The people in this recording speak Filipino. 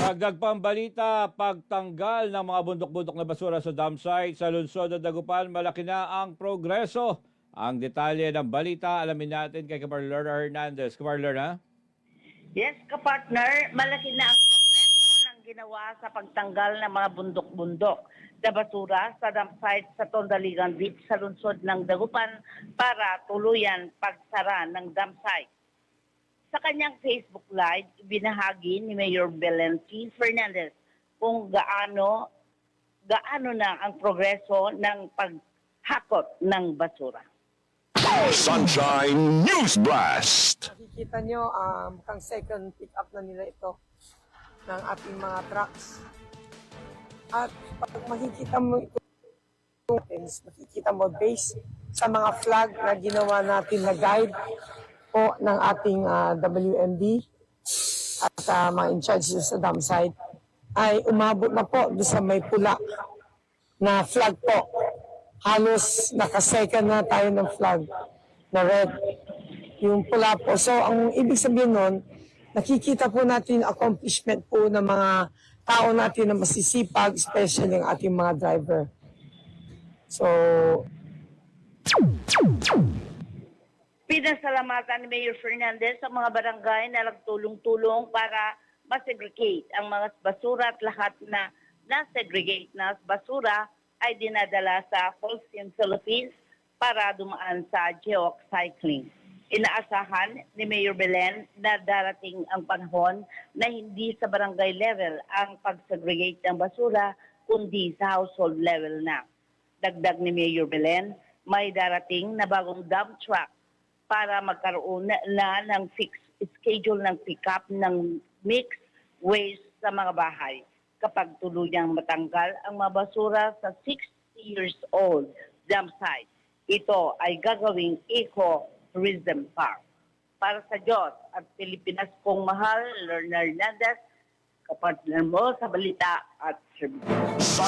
Dagdag pang balita, pagtanggal ng mga bundok-bundok na basura sa dam site sa lungsod ng Dagupan, malaki na ang progreso. Ang detalye ng balita, alamin natin kay Kapar Lerna Hernandez. Kapar Lerna? Yes, kapartner, malaki na ang progreso ng ginawa sa pagtanggal ng mga bundok-bundok na basura sa dump site sa Tondaligan Beach sa lungsod ng Dagupan para tuluyan pagsara ng dump site. Sa kanyang Facebook Live, binahagi ni Mayor Belen T. Fernandez kung gaano gaano na ang progreso ng paghakot ng basura. Sunshine News Blast. Nakikita nyo, um, mukhang second pick up na nila ito ng ating mga trucks. At pag makikita mo ito, makikita mo based sa mga flag na ginawa natin na guide po ng ating ah, WMD at ah, mga in charge sa dam site ay umabot na po doon sa may pula na flag po. Halos nakasecond na tayo ng flag na red yung pula po. So, ang ibig sabihin nun, nakikita po natin accomplishment po ng mga tao natin na masisipag, especially ang ating mga driver. So, Pinasalamatan ni Mayor Fernandez sa mga barangay na nagtulong-tulong para masegregate ang mga basura at lahat na na-segregate na basura ay dinadala sa Holcim Philippines para dumaan sa geocycling. Inaasahan ni Mayor Belen na darating ang panahon na hindi sa barangay level ang pag-segregate ng basura kundi sa household level na. Dagdag ni Mayor Belen, may darating na bagong dump truck para magkaroon na, na ng fixed schedule ng pick-up ng mixed waste sa mga bahay kapag tuluyang matanggal ang mga basura sa 60 years old dump site. Ito ay gagawing eco-tourism park. Para sa Diyos at Pilipinas kong mahal, Lerner Hernandez, kapartner mo sa balita at service.